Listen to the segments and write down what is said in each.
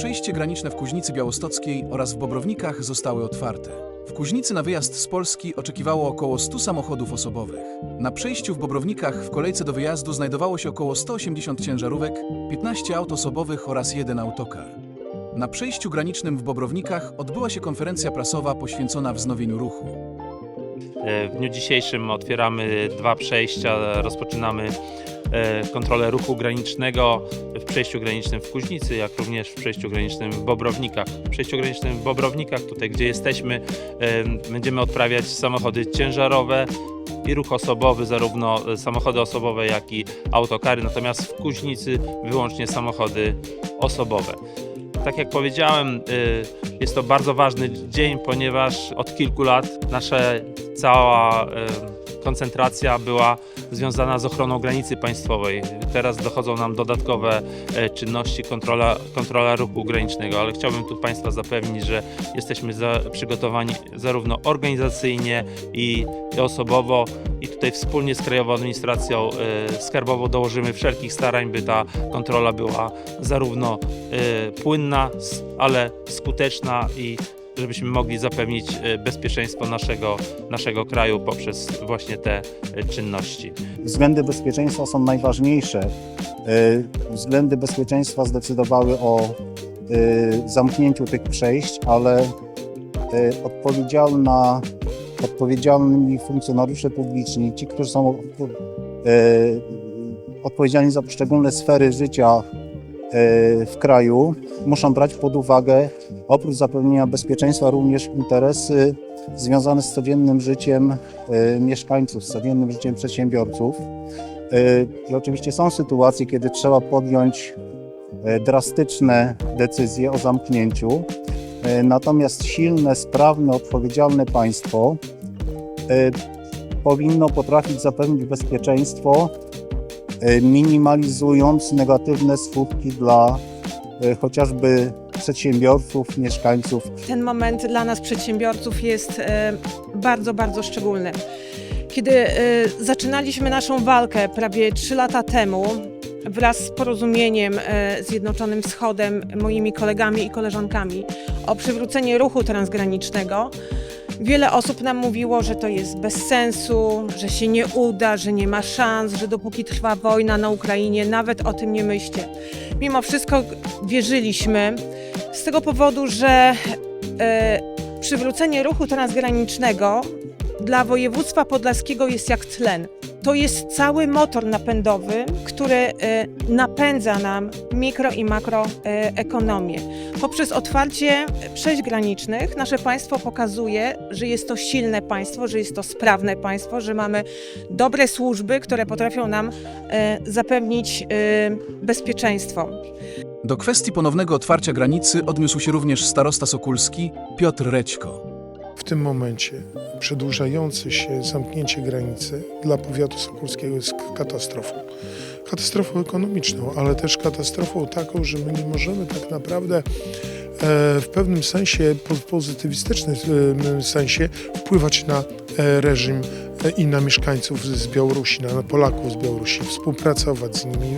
Przejście graniczne w Kuźnicy Białostockiej oraz w Bobrownikach zostały otwarte. W Kuźnicy na wyjazd z Polski oczekiwało około 100 samochodów osobowych. Na przejściu w Bobrownikach w kolejce do wyjazdu znajdowało się około 180 ciężarówek, 15 aut osobowych oraz jeden autokar. Na przejściu granicznym w Bobrownikach odbyła się konferencja prasowa poświęcona wznowieniu ruchu. E, W dniu dzisiejszym otwieramy dwa przejścia, rozpoczynamy kontrolę ruchu granicznego w przejściu granicznym w Kuźnicy, jak również w przejściu granicznym w Bobrownikach. W przejściu granicznym w Bobrownikach, tutaj gdzie jesteśmy, e, będziemy odprawiać samochody ciężarowe i ruch osobowy, zarówno samochody osobowe, jak i autokary, natomiast w Kuźnicy wyłącznie samochody osobowe. Tak jak powiedziałem, y, jest to bardzo ważny dzień, ponieważ od kilku lat nasza cała koncentracja była związana z ochroną granicy państwowej. Teraz dochodzą nam dodatkowe e, czynności, kontrola, kontrola ruchu granicznego, ale chciałbym tu Państwa zapewnić, że jesteśmy za, przygotowani zarówno organizacyjnie i, osobowo i tutaj wspólnie z Krajową Administracją e, Skarbową dołożymy wszelkich starań, by ta kontrola była zarówno e, płynna, ale skuteczna i żebyśmy mogli zapewnić e, bezpieczeństwo naszego, naszego kraju poprzez właśnie te e, czynności. względy bezpieczeństwa są najważniejsze. Y, Względy bezpieczeństwa zdecydowały o zamknięciu tych przejść, ale odpowiedzialna, odpowiedzialni funkcjonariusze publiczni, ci, którzy są odpowiedzialni za poszczególne sfery życia w kraju, muszą brać pod uwagę oprócz zapewnienia bezpieczeństwa również interesy związane z codziennym życiem y, mieszkańców, z codziennym życiem przedsiębiorców. Y, I oczywiście są sytuacje, kiedy trzeba podjąć drastyczne decyzje o zamknięciu. Natomiast silne, sprawne, odpowiedzialne państwo powinno potrafić zapewnić bezpieczeństwo, minimalizując negatywne skutki dla y, chociażby przedsiębiorców, mieszkańców Ten moment dla nas, przedsiębiorców, jest e, bardzo, bardzo szczególny. Kiedy zaczynaliśmy naszą walkę prawie 3 lata temu, wraz z porozumieniem Zjednoczonym Wschodem, moimi kolegami i koleżankami o przywrócenie ruchu transgranicznego, wiele osób nam mówiło, że to jest bez sensu, że się nie uda, że nie ma szans, że dopóki trwa wojna na Ukrainie, nawet o tym nie myślcie. Mimo wszystko wierzyliśmy z tego powodu, że e, przywrócenie ruchu transgranicznego dla województwa podlaskiego jest jak tlen. To jest cały motor napędowy, który e, napędza nam mikro i makroekonomię. Poprzez otwarcie przejść granicznych nasze państwo pokazuje, że jest to silne państwo, że jest to sprawne państwo, że mamy dobre służby, które potrafią nam e, zapewnić e, bezpieczeństwo. Do kwestii ponownego otwarcia granicy odniósł się również starosta sokulski Piotr Rećko. W tym momencie przedłużające się zamknięcie granicy dla powiatu sokolskiego jest katastrofą. Katastrofą ekonomiczną, ale też katastrofą taką, że my nie możemy tak naprawdę e, w pewnym sensie, po- pozytywistycznym e, sensie wpływać na e, reżim i na mieszkańców z Białorusi, na Polaków z Białorusi, współpracować z nimi,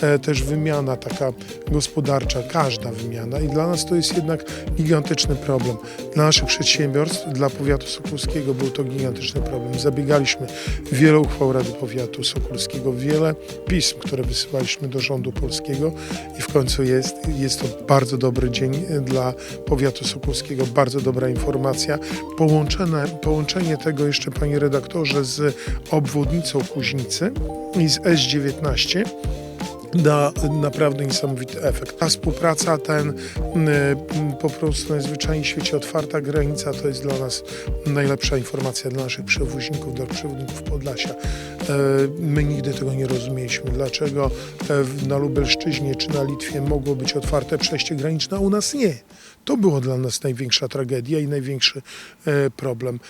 e, też wymiana taka gospodarcza, każda wymiana i dla nas to jest jednak gigantyczny problem. Dla naszych przedsiębiorstw, dla powiatu sokolskiego był to gigantyczny problem. Zabiegaliśmy wiele uchwał Rady Powiatu Sokolskiego, wiele pism, które wysyłaliśmy do rządu polskiego i w końcu jest, jest to bardzo dobry dzień dla powiatu sokolskiego, bardzo dobra informacja. Połączone, połączenie tego jeszcze, redaktorze, z obwodnicą Kuźnicy i z S19 da naprawdę niesamowity efekt. Ta współpraca, ten y, po prostu najzwyczajniej w świecie otwarta granica to jest dla nas najlepsza informacja dla naszych przewoźników, dla przewodników Podlasia. E, My nigdy tego nie rozumieliśmy. Dlaczego e, na Lubelszczyźnie czy na Litwie mogło być otwarte przejście graniczne, a u nas nie. To było dla nas największa tragedia i największy e, problem.